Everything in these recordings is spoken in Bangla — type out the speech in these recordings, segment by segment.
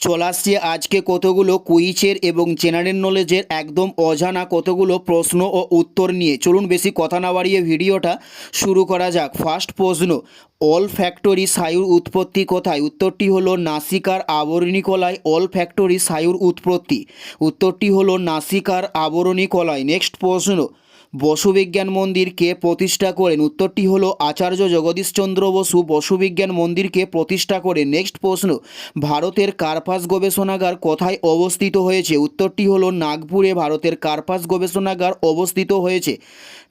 চলে আসছে আজকে কতগুলো কুইচের এবং জেনারেল নলেজের একদম অজানা কতগুলো প্রশ্ন ও উত্তর নিয়ে। চলুন বেশি কথা না বাড়িয়ে ভিডিওটা শুরু করা যাক। ফার্স্ট প্রশ্ন, অল ফ্যাক্টরি সায়ুর উৎপত্তি কোথায়? উত্তরটি হলো নাসিকার আবরণী কলায় অল ফ্যাক্টরি সায়ুর উৎপত্তি। উত্তরটি হলো নাসিকার আবরণী কলায় নেক্সট প্রশ্ন বসুবিজ্ঞান মন্দির কে প্রতিষ্ঠা করেন। উত্তরটি হলো আচার্য জগদীশচন্দ্র বসু বসুবিজ্ঞান মন্দিরকে প্রতিষ্ঠা করেন নেক্সট প্রশ্ন, ভারতের কার্পাস গবেষণাগার কোথায় অবস্থিত হয়েছে? উত্তরটি হলো নাগপুরে ভারতের কার্পাস গবেষণাগার অবস্থিত হয়েছে।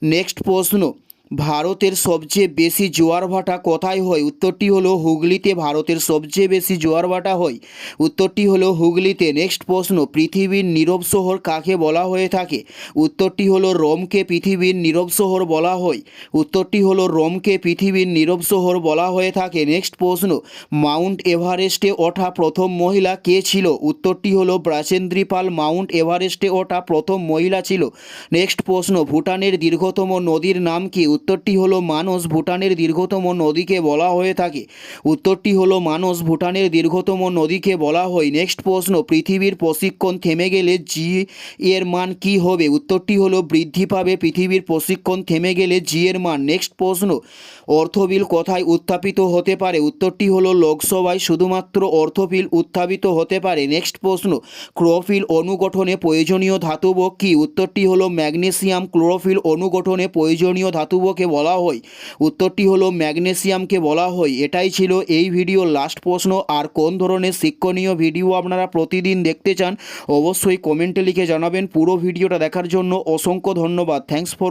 নেক্সট প্রশ্ন ভারতের সবচেয়ে বেশি জোয়ার ভাটা কোথায় হয়? উত্তরটি হলো হুগলিতে ভারতের সবচেয়ে বেশি জোয়ার ভাটা হয়। উত্তরটি হলো হুগলিতে। নেক্সট প্রশ্ন, পৃথিবীর নীরব শহর কাকে বলা হয়ে থাকে? উত্তরটি হলো রোমকে পৃথিবীর নীরব শহর বলা হয়। উত্তরটি হলো রোমকে পৃথিবীর নীরব শহর বলা হয়ে থাকে। নেক্সট প্রশ্ন, মাউন্ট এভারেস্টে ওঠা প্রথম মহিলা কে ছিল? উত্তরটি হলো ব্রাচেন্দ্রী পাল মাউন্ট এভারেস্টে ওঠা প্রথম মহিলা ছিল। নেক্সট প্রশ্ন, ভুটানের দীর্ঘতম নদীর নাম কি? উত্তরটি হলো মানস ভুটানের দীর্ঘতম নদীকে বলা হয়ে থাকে। উত্তরটি হলো মানস ভুটানের দীর্ঘতম নদীকে বলা হয়। নেক্সট প্রশ্ন, পৃথিবীর প্রশিক্ষণ থেমে গেলে জি এর মান কি হবে? উত্তরটি হলো বৃদ্ধি পাবে, পৃথিবীর প্রশিক্ষণ থেমে গেলে জি এর মান। নেক্সট প্রশ্ন, অর্থবিল কোথায় উত্থাপিত হতে পারে? উত্তরটি হলো লোকসভায় শুধুমাত্র অর্থবিল উত্থাপিত হতে পারে। নেক্সট প্রশ্ন, ক্লোরোফিল অনুগঠনে প্রয়োজনীয় ধাতব কি? উত্তরটি হলো ম্যাগনেসিয়াম ক্লোরোফিল অনুগঠনে প্রয়োজনীয় ধাতবকে বলা হয়? উত্তরটি হলো ম্যাগনেসিয়ামকে বলা হয়। এটাই ছিল এই ভিডিও লাস্ট প্রশ্ন। আর কোন ধরনের শিক্ষণীয় ভিডিও আপনারা প্রতিদিন দেখতে চান, অবশ্যই কমেন্টে লিখে জানাবেন। পুরো ভিডিওটা দেখার জন্য অসংখ্য ধন্যবাদ। Thanks for